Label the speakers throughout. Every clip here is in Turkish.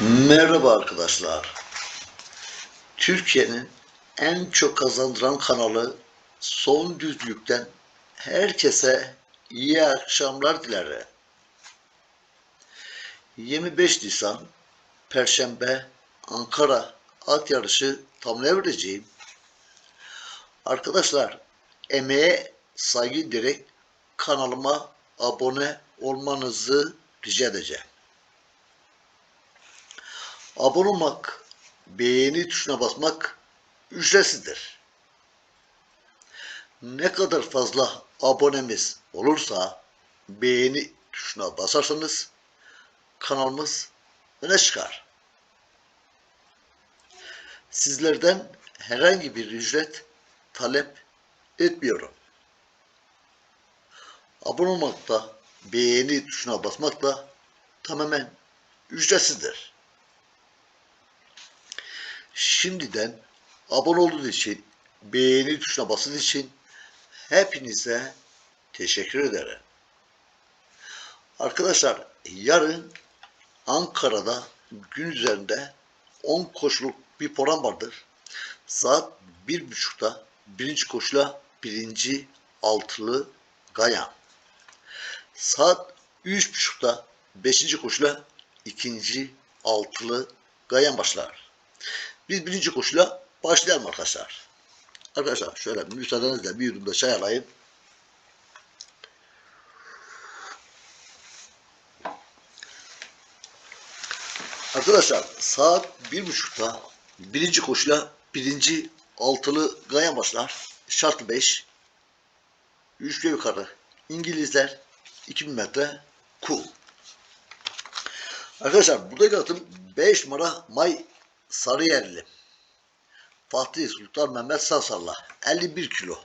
Speaker 1: Merhaba arkadaşlar. Türkiye'nin en çok kazandıran kanalı Son Düzlük'ten herkese iyi akşamlar dilerim. 25 Nisan Perşembe Ankara at yarışı tamamlayabileceğim. Arkadaşlar emeğe saygı direkt kanalıma abone olmanızı rica edeceğim. Abone olmak, beğeni tuşuna basmak ücretsizdir. Ne kadar fazla abonemiz olursa beğeni tuşuna basarsanız kanalımız öne çıkar. Sizlerden herhangi bir ücret talep etmiyorum. Abone olmak da beğeni tuşuna basmak da tamamen ücretsizdir. Şimdiden abone olduğunuz için, beğeni tuşuna basınız için hepinize teşekkür ederim. Arkadaşlar yarın Ankara'da gün üzerinde 10 koşuluk bir program vardır. Saat bir buçukta birinci koşula birinci altılı Gayan. Saat üç buçukta beşinci koşula ikinci altılı Gayan başlar. Biz birinci koşula başlayalım arkadaşlar. Arkadaşlar şöyle müsaadenizle bir yudum da çay alayım. Arkadaşlar saat bir buçukta birinci koşula birinci altılı gayan başlar. Şartlı 5. Üçlü yukarı. İngilizler 2000 metre cool. Arkadaşlar buradaki atım 5 numara May Sarıyerli. Fatih Sultan Mehmet Sasarla 51 kilo.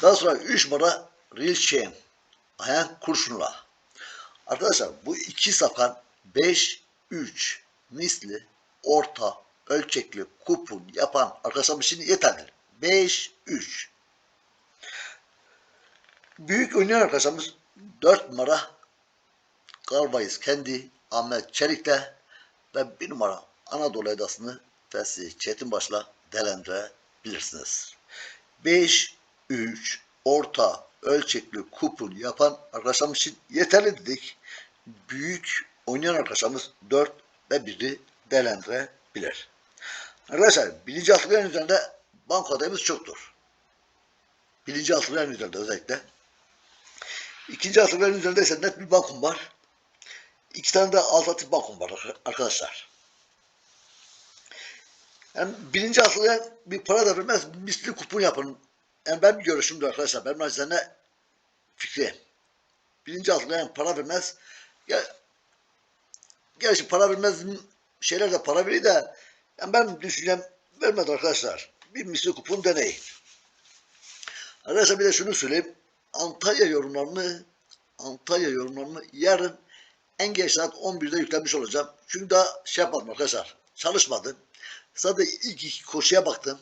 Speaker 1: Daha sonra 3 numara Real Chain Ayhan Kurşunla. Arkadaşlar bu iki sakan 5 3 misli orta ölçekli kupon yapan arkadaşlar için yeterlidir. 5 3 Büyük oynayan arkadaşlarımız 4 numara Galvayız kendi Ahmet Çelik'le ve bir numara Anadolu Edası'nı Fesih Çetinbaş'la değerlendirebilirsiniz. 5 3 orta ölçekli kupon yapan arkadaşlarımız için yeterli dedik. Büyük oynayan arkadaşlarımız 4 ve 1'i değerlendirebilir. Arkadaşlar birinci altıların üzerinde banko adayımız çoktur. Birinci altıların üzerinde özellikle. İkinci altıların üzerinde ise net bir bankom var. İki tane de alternatif bankom var arkadaşlar. Yani birinci altılayan bir para da vermez, misli kupon yapın. Yani ben bir görüşümdür arkadaşlar. Benim acizane fikri. Birinci altılayan para vermez. Ya, gerçi para vermez şeyler de para veriyor da yani ben düşüncem vermedi arkadaşlar. Bir misli kupon deneyin. Arkadaşlar bir de şunu söyleyeyim. Antalya yorumlarını Antalya yorumlarını yarın en geç saat 11'de yüklenmiş olacağım. Çünkü daha şey yapmadım arkadaşlar. Çalışmadım. Sadece ilk iki koşuya baktım.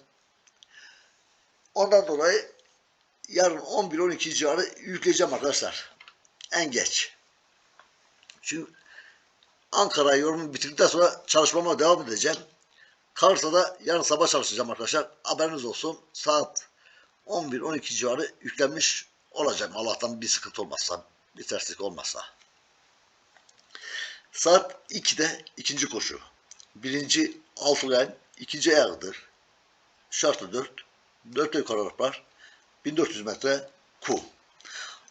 Speaker 1: Ondan dolayı yarın 11-12 civarı yükleyeceğim arkadaşlar. En geç. Çünkü Ankara yorumu bitirdikten sonra çalışmama devam edeceğim. Kalırsa da yarın sabah çalışacağım arkadaşlar. Haberiniz olsun. Saat 11-12 civarı yüklenmiş olacağım. Allah'tan bir sıkıntı olmazsa, bir terslik olmazsa. Saat 2'de ikinci koşu. Birinci altılayan ikinci ayağıdır. Şartı 4. 4 yukarı var. 1400 metre kum.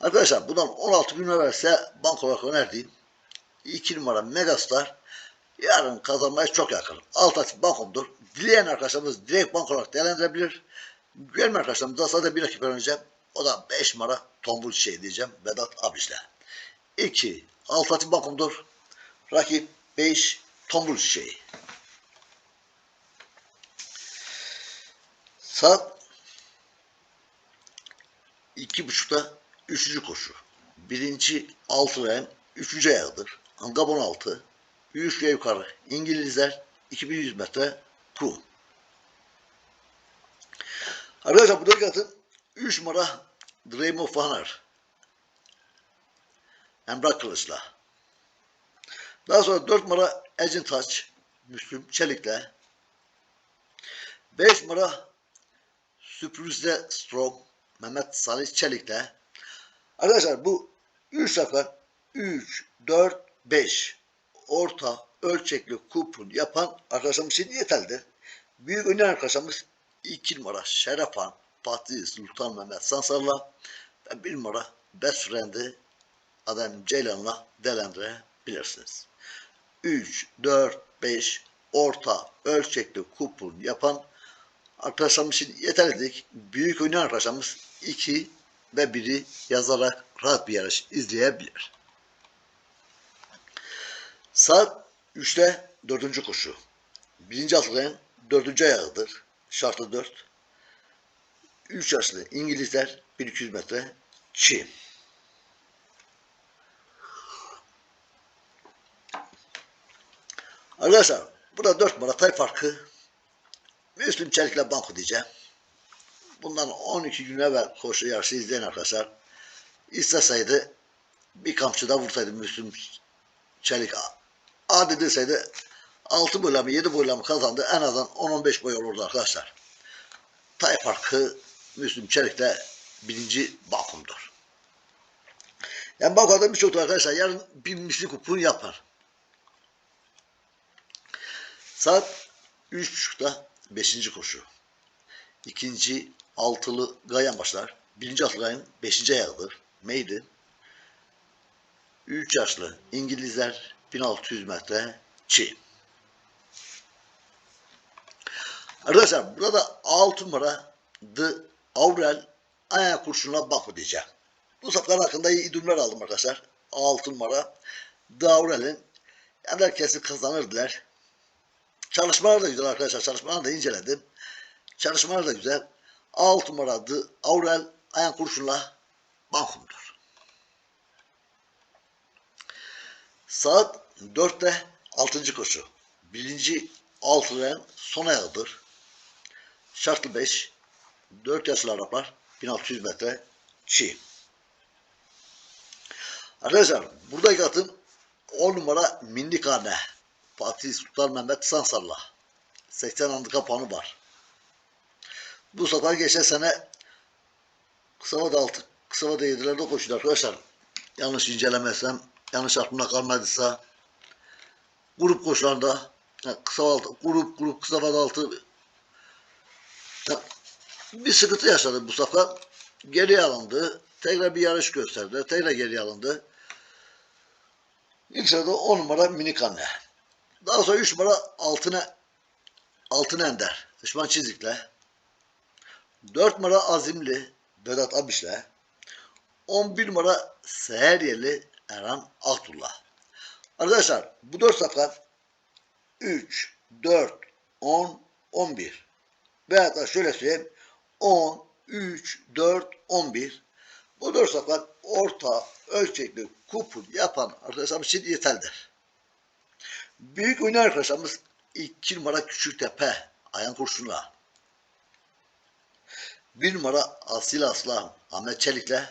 Speaker 1: Arkadaşlar bundan 16 gün evvelse bank olarak önerdiğim 2 numara Megastar yarın kazanmaya çok yakın. Alternatif bankomdur. Dileyen arkadaşlarımız direkt bank olarak değerlendirebilir. Güvenme arkadaşlarımız da sadece bir rakip önereceğim. O da 5 numara tombul şey diyeceğim Vedat Abiş'le. 2. Alternatif bankomdur. Rakip 5 tombul çiçeği. Saat iki buçukta üçüncü koşu. Birinci altı veren üçüncü ayağıdır. Angabon altı. Üç yukarı. İngilizler 2100 metre kum. Arkadaşlar bu dikkatin 3 numara Dream of Honor. Emrah Kılıç'la. Daha sonra 4 numara Ecin Taç, Müslüm Çelik'le. 5 numara Sürprizde Strong, Mehmet Salih Çelik'le. Arkadaşlar bu 3 sefer 3, 4, 5 orta ölçekli kupon yapan arkadaşlarımız için yeterlidir. Büyük oynayan arkadaşlarımız 2 numara Şerefan, Fatih Sultan Mehmet Sansar'la ve 1 numara Best Friend'i Adem Ceylan'la değerlendirebilirsiniz. 3, 4, 5 orta ölçekli kupon yapan arkadaşlarımız için yeterlidir. Büyük oynayan arkadaşlarımız 2 ve 1'i yazarak rahat bir yarış izleyebilir. Saat 3'te 4. koşu. Birinci atlayan 4. ayağıdır. Şartı 4. 3 yaşlı İngilizler 1200 metre çim. Arkadaşlar burada 4 numara tay farkı Müslüm Çelik'le banko diyeceğim. Bundan 12 gün evvel koşu yarışı izleyen arkadaşlar isteseydi bir kamçıda vursaydı Müslüm Çelik adi deseydi 6 boyla mı 7 boyla mı kazandı en azından 10-15 boy olurdu arkadaşlar. Tay farkı Müslüm Çelik'te birinci bakumdur. Yani bakumda birçok arkadaşlar yarın bir misli kupon yapar. Saat 3.30'da 5. koşu. İkinci altılı gayan başlar. Birinci altılı gayan 5. ayağıdır. Maiden. 3 yaşlı İngilizler 1600 metre çi. Arkadaşlar burada 6 numara The Aurel ayağı kurşununa bakma diyeceğim. Bu saflar hakkında iyi idumlar aldım arkadaşlar. 6 numara The Aurel'in yani herkesi kazanırdılar. Çalışmalar da güzel arkadaşlar. Çalışmaları da inceledim. Çalışmalar da güzel. 6 numara The Aurel ayan kurşunla bankumdur. Saat 4'te 6. koşu. Birinci altılayan son ayağıdır. Şartlı 5. 4 yaşlı Araplar 1600 metre çiğ. Arkadaşlar buradaki atım 10 numara Mindikane. Fatih Sultan Mehmet Sansar'la. 80 handika puanı var. Bu sefer geçen sene Kısavada 6, Kısavada 7'lerde koşuyor arkadaşlar. Yanlış incelemezsem, yanlış aklımda kalmadıysa grup koşularında yani kısa altı, grup grup kısa vada altı bir sıkıntı yaşadı bu sefer. Geriye alındı. Tekrar bir yarış gösterdi. Tekrar geriye alındı. İlk sırada 10 numara minik anne. Daha sonra 3 numara altına altın ender. Düşman çizikle. 4 numara azimli Vedat Abiş'le. 11 numara Seheryeli Erhan Aktullah. Arkadaşlar bu 4 saflar 3, 4, 10, 11. Veyahut da şöyle söyleyeyim 10, 3, 4, 11. Bu 4 saflar orta ölçekli kupon yapan arkadaşlarımız için yeterlidir. Büyük oynayan arkadaşlarımız 2 numara Küçüktepe Ayhan Kurşun'la. 1 numara Asil Aslan Ahmet Çelik'le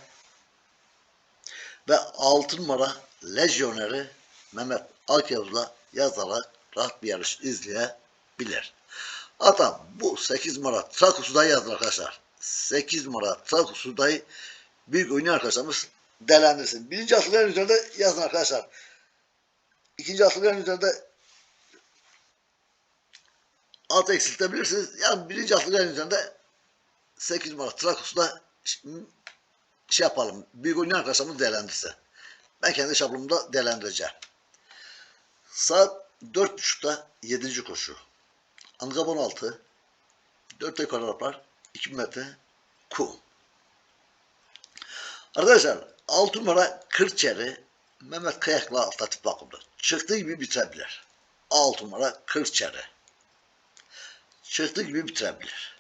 Speaker 1: ve 6 numara Lejyoneri Mehmet Akyavuz'la yazarak rahat bir yarış izleyebilir. Hatta bu 8 numara Trakus'u da yazın arkadaşlar. 8 numara Trakus'u da büyük oynayan arkadaşlarımız değerlendirsin. Birinci asırların üzerinde yazın arkadaşlar. İkinci asırların üzerinde alt eksiltebilirsiniz. Yani birinci asırların üzerinde 8 numara Trakus'la şey yapalım. Büyük oynayan arkadaşlarımız değerlendirse. Ben kendi şablonumda değerlendireceğim. Saat 4.30'da 7. koşu. Angab 16. 4 yukarı Araplar. 2000 metre kum. Arkadaşlar 6 numara Kırçeri Mehmet Kayak'la Atlatif bakımda. Çıktığı gibi bitirebilir. 6 numara Kırçeri. Çıktığı gibi bitirebilir.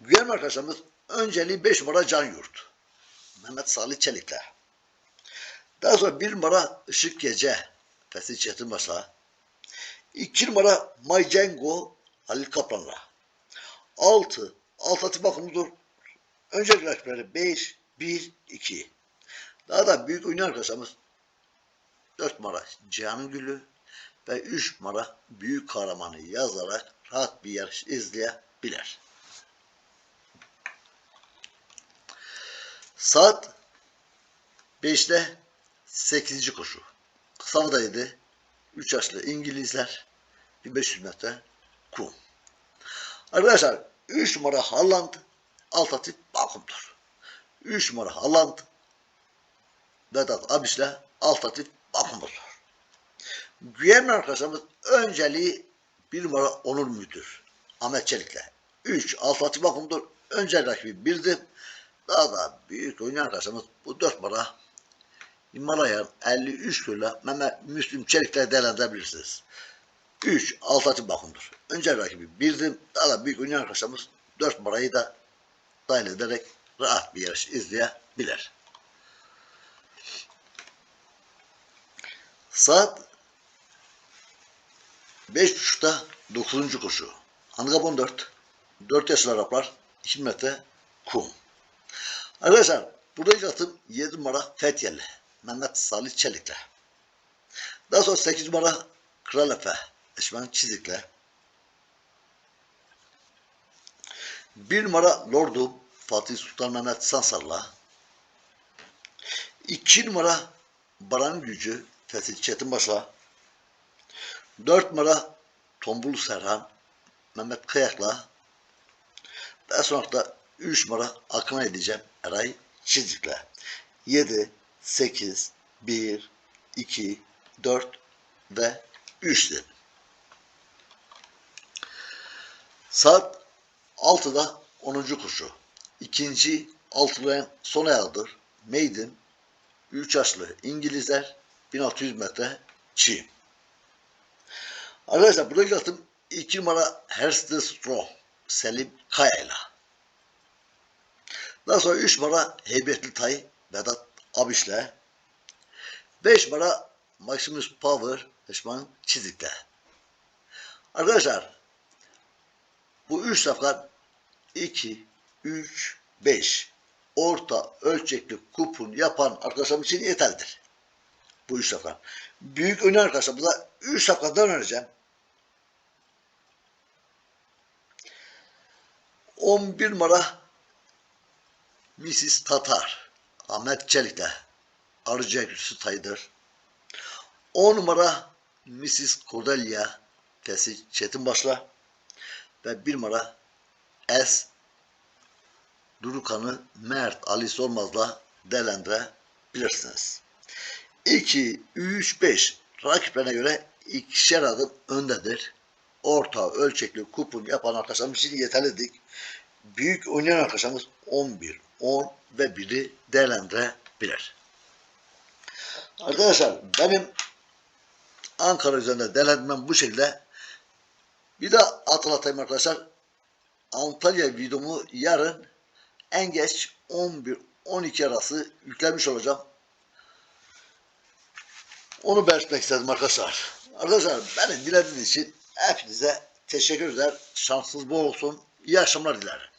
Speaker 1: Güvenli arkadaşlarımız önceliği 5 numara Can Yurt. Mehmet Salih Çelik'le. Daha sonra 1 numara Işık Gece. Fesih Çetinbaş'la. 2 numara Maycengo Halil Kaplan'la. 6. Altatı bakımıdır. Öncelikli rakipleri 5, 1, 2. Daha da büyük oynayan arkadaşlarımız 4 numara Cihan'ın Gülü ve 3 numara Büyük Kahramanı yazarak rahat bir yarış izleyebilir. Saat 5'te 8. koşu. Kısamdaydı. 3 yaşlı İngilizler 1500 metre kum. Arkadaşlar 3 numara Haaland Altatif Balkum'dur. 3 numara Haaland Vedat Abiş'le Altatif Balkum'dur. Güvenli arkadaşlarımız önceliği 1 numara Onur Müdür. Ahmet Çelik'le. 3 Altatif Balkum'dur. Önce rakibi 1'di. Daha da büyük oynayan arkadaşlarımız bu 4 numara Himalayan 53 kilo Mehmet Müslüm Çelik'le değerlendirebilirsiniz. 3 Altatif Bakım'dır. Önce rakibi 1'di. Daha da büyük oynayan arkadaşlarımız 4 numarayı da dahil ederek rahat bir yarış izleyebilir. Saat 5.30'da 9. koşu. Handikap 14. 4 yaşlı Araplar 2 metre kum. Arkadaşlar burada ilk atım 7 numara Fethiyeli. Mehmet Salih Çelik'le. Daha sonra 8 numara Kral Efe. Eşmen Çizik'le. 1 numara Lordum Fatih Sultan Mehmet Sansar'la. 2 numara Baran Gücü Fethi Çetinbaş'la. 4 numara Tombul Serhan Mehmet Kayak'la. Daha sonra da 3 numara Akına edeceğim Eray Çizik'le. 7, 8, 1, 2, 4 ve 3 dedim. Saat 6'da 10. koşu. İkinci altılayan son ayağıdır. Maiden 3 yaşlı İngilizler 1600 metre çiğ. Arkadaşlar buradaki atım 2 numara Herste Strong Selim Kaya'yla. Daha sonra 3 numara Heybetli Tay Vedat Abiş'le. 5 numara Maximus Power Eşman Çizik'le. Arkadaşlar bu 3 saflar 2, 3, 5 orta ölçekli kupon yapan arkadaşlarım için yeterlidir. Bu 3 saflar. Büyük önemli arkadaşlarımıza 3 saflardan önereceğim. 11 numara Mrs. Tatar Ahmet Çelik'le Arıca Güçlü Taydır. 10 numara Mrs. Cordelia Fesi Çetinbaş'la ve 1 numara S Durukan'ı Mert Ali Sormaz'la değerlendirebilirsiniz. 2, 3, 5 rakiplerine göre ikişer adım öndedir. Orta ölçekli kupon yapan arkadaşlarımız için yeterlidir. Büyük oynayan arkadaşlarımız 11, 10 ve 1'i değerlendirebilir. Arkadaşlar benim Ankara üzerinde değerlendirmem bu şekilde. Bir de hatırlatayım arkadaşlar. Antalya videomu yarın en geç 11-12 arası yüklemiş olacağım. Onu belirtmek istedim arkadaşlar. Arkadaşlar beni dinlediğiniz için hepinize teşekkür eder. Şansınız bol olsun. İyi akşamlar dilerim.